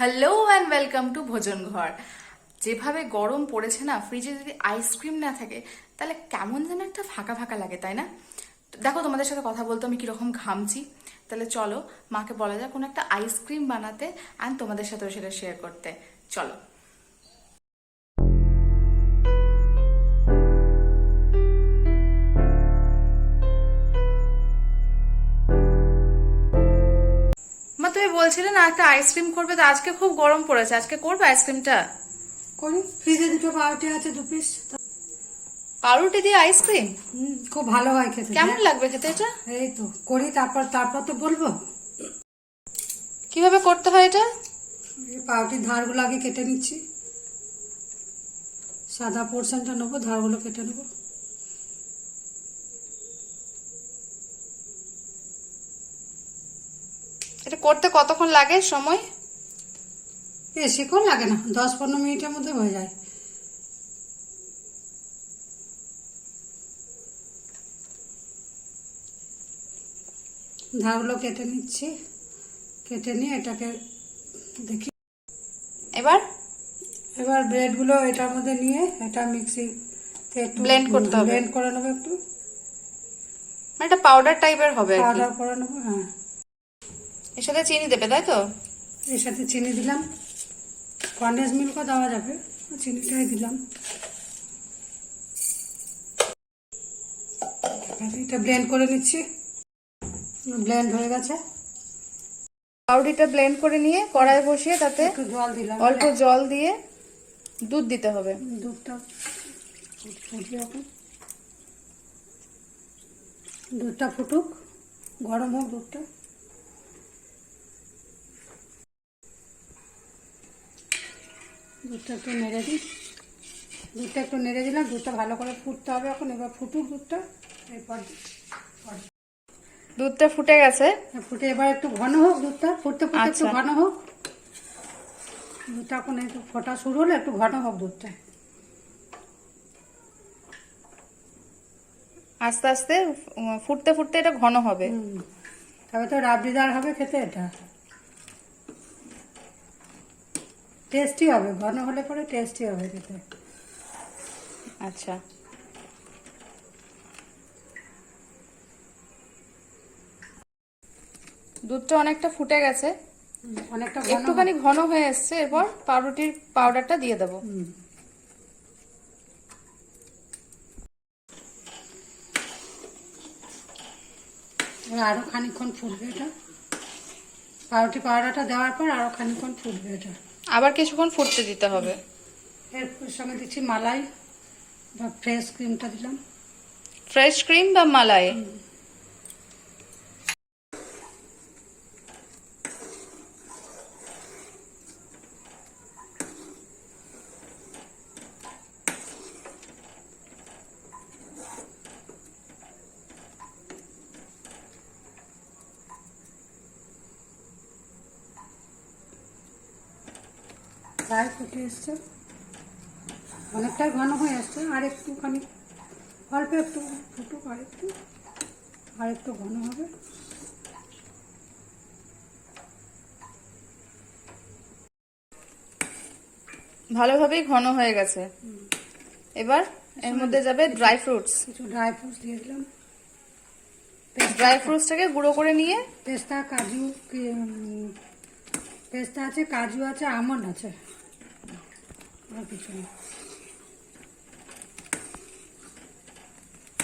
Hello and welcome to ভোজন ঘর যেভাবে গরম পড়েছে না ফ্রিজে যদি আইসক্রিম না থাকে, তাহলে কেমন যেন একটা ফাঁকা ফাঁকা লাগে, তাই না? দেখো, তোমাদের সাথে কথা বলতে আমি কীরকম ঘামছি। তাহলে চলো, মাকে বলা যায় কোনো একটা আইসক্রিম বানাতে অ্যান্ড তোমাদের সাথেও সেটা শেয়ার করতে। চলো। তুমি বলছিলে না একটা আইসক্রিম করবে তো আজকে খুব গরম পড়েছে। আজকে করবে আইসক্রিমটা করি ফ্রিজে দুটো পাউরুটি আছে দু পিস পাউরুটি দিয়ে আইসক্রিম খুব ভালো হয় খেতে কেমন লাগবে খেতে এটা? এই তো করি তারপর তারপর তো বলব। কীভাবে করতে হয় এটা? পাউরুটির ধারগুলো আগে কেটে নিচ্ছি। সাদা পোর্শনটা নেব ধারগুলো কেটে নেব। এটা করতে কতক্ষণ লাগে সময়? বেশিক্ষণ লাগে না। দশ পনেরো মিনিটের মধ্যে হয়ে যায়। ধারগুলো কেটে নিচ্ছি। কেটে নিয়ে এটাকে দেখি। এবার? এবার ব্রেডগুলো এটার মধ্যে নিয়ে এটা মিক্সি Blend করতে হবে। ব্লেন্ড করে নেব একটু। মানে এটা পাউডার টাইপের হবে পাউডার করে নেব হ্যাঁ। এর সাথে চিনি দেবে তাই তো? এর সাথে চিনি দিলাম। কন্ডেন্স মিল্কও দেওয়া যাবে। চিনিটাই দিলাম। এটা ব্লেন্ড করে নিচ্ছি। ব্লেন্ড হয়ে গেছে। পাউরুটিটা ব্লেন্ড করে নিয়ে কড়াই বসিয়ে তাতে একটু জল দিলাম। অল্প জল দিয়ে দুধ দিতে হবে। দুধটা দুধটা ফুটুক। গরম হোক দুধটা। দুধটা একটু নেড়ে দিই। দুধটা একটু নেড়ে দিলাম দুধটা ভালো করে ফুটতে হবে এখন এবার ফুটুক দুধটা এরপর দুধটা ফুটে গেছে? ফুটে এবার একটু ঘন হোক দুধটা ফুটতে ফুটতে একটু আচ্ছা। ঘন হোক। দুধটা এখন একটু ফোটা শুরু হলে একটু ঘন হোক দুধটা। আস্তে আস্তে ফুটতে ফুটতে এটা ঘন হবে। হুম। তবে তো রাবড়িদার হবে খেতে এটা। টেস্টি হবে ঘন হলে পরে টেস্টি হবে খেতে। আচ্ছা। দুধটা অনেকটা ফুটে গেছে। অনেকটা ঘন একটুখানি ঘন হয়ে এসছে এরপর পাউরুটির পাউডারটা দিয়ে দেবো। আরও খানিকক্ষণ ফুটবে এটা। পাউরুটি পাউডারটা দেওয়ার পর আরও খানিকক্ষণ ফুটবে এটা। আবার কিছুক্ষণ ফুটতে দিতে হবে। এর সঙ্গে দিচ্ছি মালাই বা ফ্রেশ ক্রিমটা দিলাম। ফ্রেশ ক্রিম বা মালাই? প্রায় ফুটে এসছে। অনেকটাই ঘন হয়ে আসছে আর একটুখানি অল্প একটু ফুটুক আর একটু আর একটু ঘন হবে। ভালোভাবেই ঘন হয়ে গেছে। এবার এর মধ্যে যাবে ড্রাই ফ্রুটস কিছু ড্রাই ফ্রুটস দিয়ে দিলাম। ড্রাই ফ্রুটসটাকে গুঁড়ো করে নিয়ে পেস্তা কাজু পেস্তা আছে কাজু আছে আমন্ড আছে। আর কিছু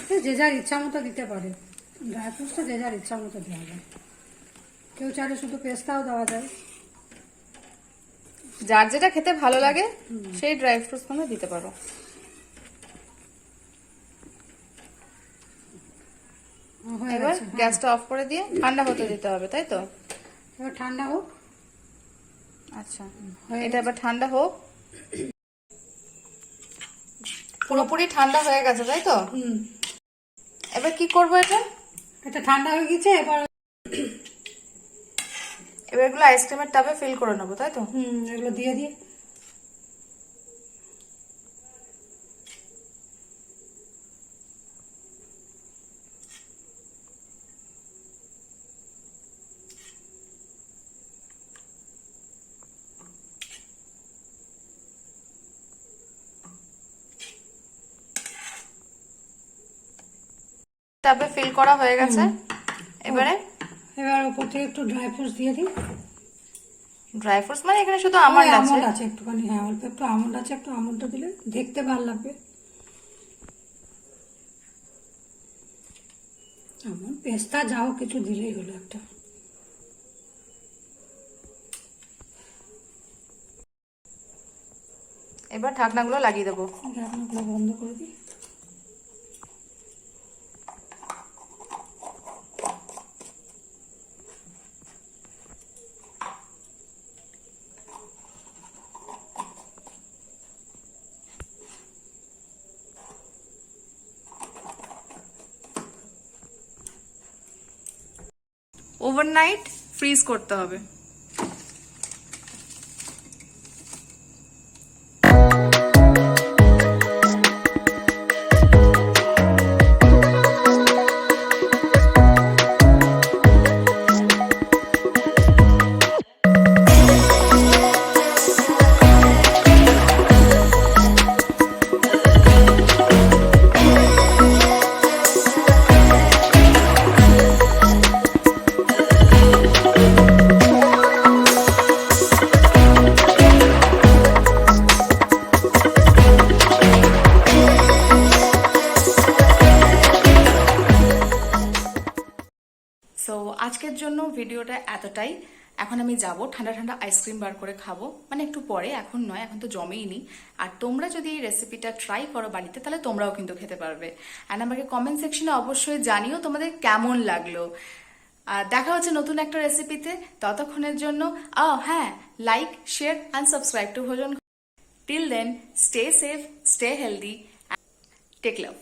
সে যে যার ইচ্ছা মতো দিতে পারে। ড্রাই ফ্রুটসটা যে যার ইচ্ছা মতো দেওয়া যায়। কেউ চাইলে শুধু পেস্তাও দেওয়া যায়। যার যেটা খেতে ভালো লাগে সেই ড্রাই ফ্রুটস তোমরা দিতে পারো। এবার হ্যাঁ। গ্যাসটা অফ করে দিয়ে ঠান্ডা হতে দিতে হবে তাই তো? এবার ঠান্ডা হোক। আচ্ছা। এটা এবার ঠান্ডা হোক। পুরোপুরি ঠান্ডা হয়ে গেছে তাই তো? হুম। এবার কি করব এটা? এটা ঠান্ডা হয়ে গেছে এবার এবার এগুলো আইসক্রিমের টাবে ফিল করে নেব তাই তো? হুম এগুলো দিয়ে দিয়ে। তারপরে ফিল করা হয়ে গেছে। এবারে? এবার ওপর থেকে একটু ড্রাই ফ্রুটস দিয়ে দিই। ড্রাই ফ্রুটস মানে এখানে শুধু আমন্ড আছে? আমন্ড আছে একটুখানি হ্যাঁ অল্প একটু আমন্ড আছে একটু আমন্ডটা দিলে দেখতে ভালো লাগবে। আমন্ড পেস্তা যাও কিছু দিলেই হলো একটা। এবার ঢাকনাগুলো লাগিয়ে দেবো। ঢাকনাগুলো বন্ধ করে দিই। ওভারনাইট ফ্রিজ করতে হবে। জন্য ভিডিওটা এতটাই। এখন আমি যাব, ঠান্ডা ঠান্ডা আইসক্রিম বার করে খাব। মানে একটু পরে, এখন নয়, এখন তো জমেই নি। আর তোমরা যদি এই রেসিপিটা ট্রাই করো বাড়িতে, তাহলে তোমরাও কিন্তু খেতে পারবে। অ্যান্ড আমাকে কমেন্ট সেকশনে অবশ্যই জানিও তোমাদের কেমন লাগল। আর দেখা হচ্ছে নতুন একটা রেসিপিতে ততক্ষণের জন্য আ হ্যাঁ like share and subscribe to ভোজন till then stay safe stay healthy take love